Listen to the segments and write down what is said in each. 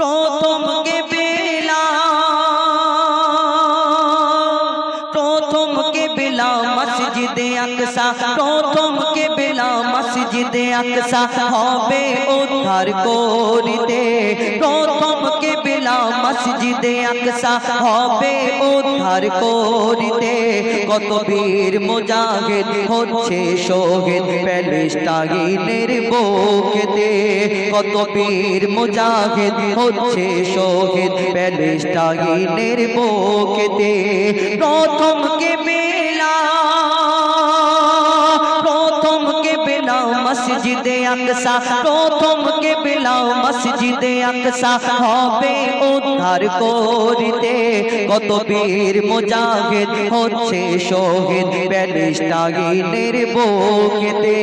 প্রথম কে বেলা প্রথম কে বেলা মসজিদে আকসা প্রথম কে বেলা মসজিদে আকসা হবে উদ্ধার করিতে প্রথম কে বেলা মসজিদে আকসা হবে উদ্ধার করিতে। কত বীর মুজাহিদ হচ্ছে শহীদ প্যালেস্টাইনের বুকেতে। কত বীর মুজাহিদ হচ্ছে শহীদ প্যালেস্টাইনের বুকেতে। প্রথম কে বেলা মসজিদে আকসা, প্রথম কে বেলা মসজিদে আকসা। হবে উদ্ধার করিতে, কত বীর মুজাহিদ হচ্ছে শহীদ প্যালেস্টাইনের বুকেতে।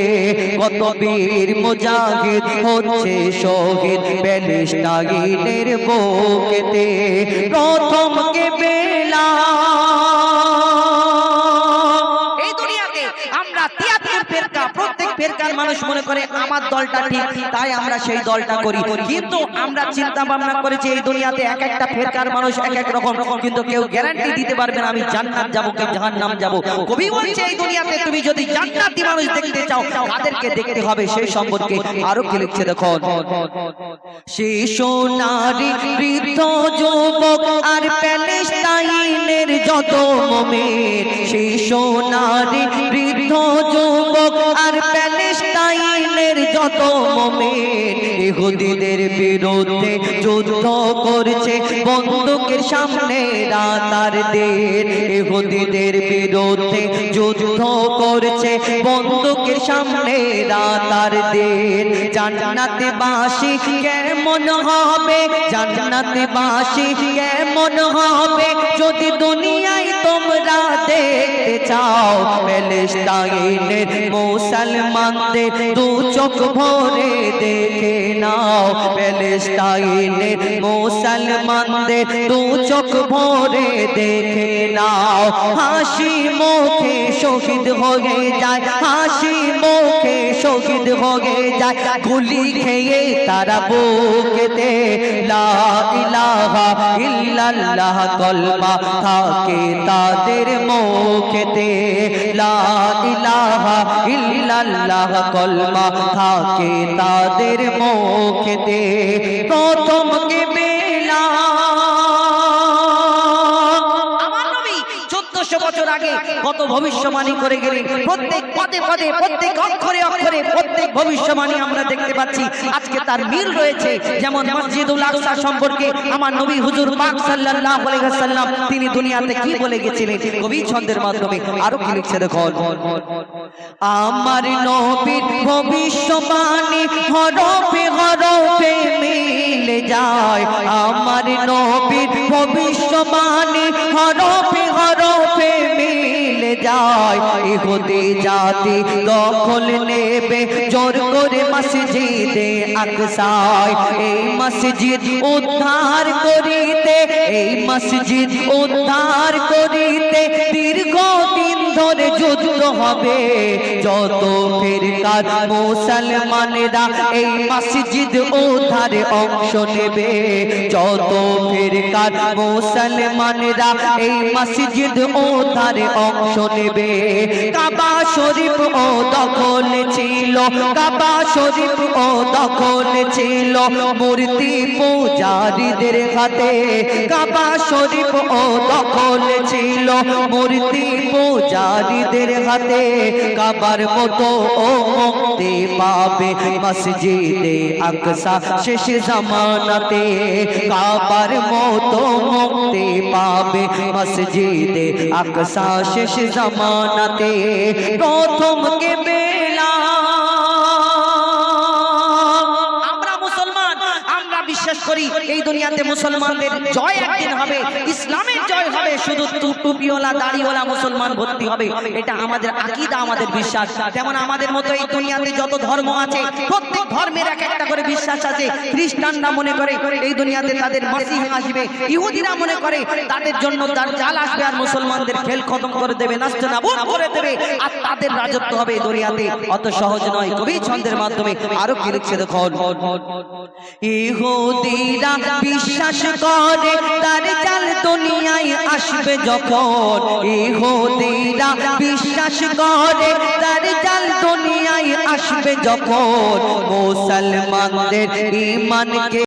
কত বীর মুজাহিদ হচ্ছে শহীদ প্যালেস্টাইনের বুকেতে। প্রথম কে ফেরকার মানুষ মনে করে, আমার দলটা ঠিক, তাই আমরা সেই দলটা করি। কিন্তু আমরা চিন্তা ভাবনা করেছি, এই দুনিয়াতে এক একটা ফেরকার মানুষ এক এক রকম। কিন্তু কেউ গ্যারান্টি দিতে পারবে না, আমি জান্নাত যাব কি? জাহান্নাম যাব। কবি বলছে, এই দুনিয়াতে তুমি যদি জান্নাতি মানুষ দেখতে চাও তাদেরকে দেখতে হবে সেই সম্পর্কে আরও কি লিখছে দেখো? শিশু, নারী, বৃদ্ধ, যুবক আর প্যালেস্টাইনের যত মমের শিশু, নারী, বৃদ্ধ ইহুদিদের বিরুদ্ধে যুদ্ধ করছে। বন্দুকের সামনে রাতার দের ইহুদিদের বিরুদ্ধে যুদ্ধ করছে। বন্দুকের সামনে রাতার দের জান্নাতে বাসি কেমন হবে? জান্নাতে বাসি কেমন হবে? যদি দুনিয়ায় তোমরা দেখতে চাও প্যালেস্তাইনের মুসলমানদের দু চোখ ভরে দেখে নাও প্যালেস্তাইনের মুসলমানদের দু চোখ ভরে দেখে নাও। হাসি মুখে শহীদ হয়ে যায় হাসি মুখে শহীদ হয়ে যায়, গুলি খেয়ে তারা বুকেতে ইল্লাল্লাহ কলমা থাকে তাদের মুখেতে, লা ইলাহা ইল্লাল্লাহ কলমা থাকে তাদের মুখেতে, প্রথম কে 1400 বছর আগে কত ভবিষ্যবাণী করে গেলেন। প্রত্যেক পদে পদে, প্রত্যেক অক্ষরে অক্ষরে, প্রত্যেক ভবিষ্যবাণী আমরা দেখতে পাচ্ছি। আজকে তার মিল রয়েছে। যেমন মসজিদুল আকসা সম্পর্কে আমার নবী হুজুর পাক সাল্লাল্লাহু আলাইহি ওয়াসাল্লাম তিনি দুনিয়াতে কি বলে গেছিলেন? কবি ছন্দের মাধ্যমে আরও কি লিখছে দেখো। আমার নবীর ভবিষ্যবাণী হরফে হরফে মিলে যায়। আমার নবীর ভবিষ্যবাণী হরফে যায়, ইহুদি জাতি দখল নেবে। জোর করে মসজিদে আকসায়, এই মসজিদ উদ্ধার করিতে, এই মসজিদ উদ্ধার করিতে দীর্ঘ দিন ধরে যুদ্ধ হবে। যত ফিরকার মুসলমানেরা এই মসজিদ উদ্ধারে অংশ নেবে, যত ফিরকার মুসলমানেরা এই মসজিদ উদ্ধারে অংশ নেবে। কাবা শরীফ ও দখল ছিল, কাবা শরীফ ও দখল ছিল, মূর্তি পূজারীদের হাতে। কাবা শরীফ ও দখল ছিল, মূর্তি পূজারীদের হাতে। কাবার মতো ও মুক্তি পাবে মসজিদে আকসা শেষ জামানাতে কাবার মতো মুক্তি পাবে মসজিদে আকসা শেষ জামানাতে প্রথম কে করি, এই দুনিয়াতে মুসলমানদের জয় একদিন হবে, ইসলামের জয় হবে, শুধু টুপিওয়ালা, দাড়িওয়ালা মুসলমান ভর্তি হবে, এটা আমাদের আকীদা, আমাদের বিশ্বাস। যেমন আমাদের মতো এই দুনিয়াতে যত ধর্ম আছে, প্রত্যেক ধর্মের এক একটা করে বিশ্বাস আছে। খ্রিস্টানরা মনে করে, এই দুনিয়াতে তাদের মাসিহ আসবে, ইহুদিরা মনে করে, তাদের জন্য তার জাল আসবে আর মুসলমানদের খেল খতম করে দেবে নাস্ত নাবুদ করে দেবে, আর তাদের রাজত্ব হবে এই দুনিয়াতে। অত সহজ নয়, কবি ছন্দের মাধ্যমে আরও কি লিখছে দেখো ইহুদি ইহুদিরা বিশ্বাস করে, তার চাল দুনিয়ায় আসবে যখন। ইহুদিরা বিশ্বাস করে, তার চাল দুনিয়ায় আসবে যখন। মুসলমানদের ইমানকে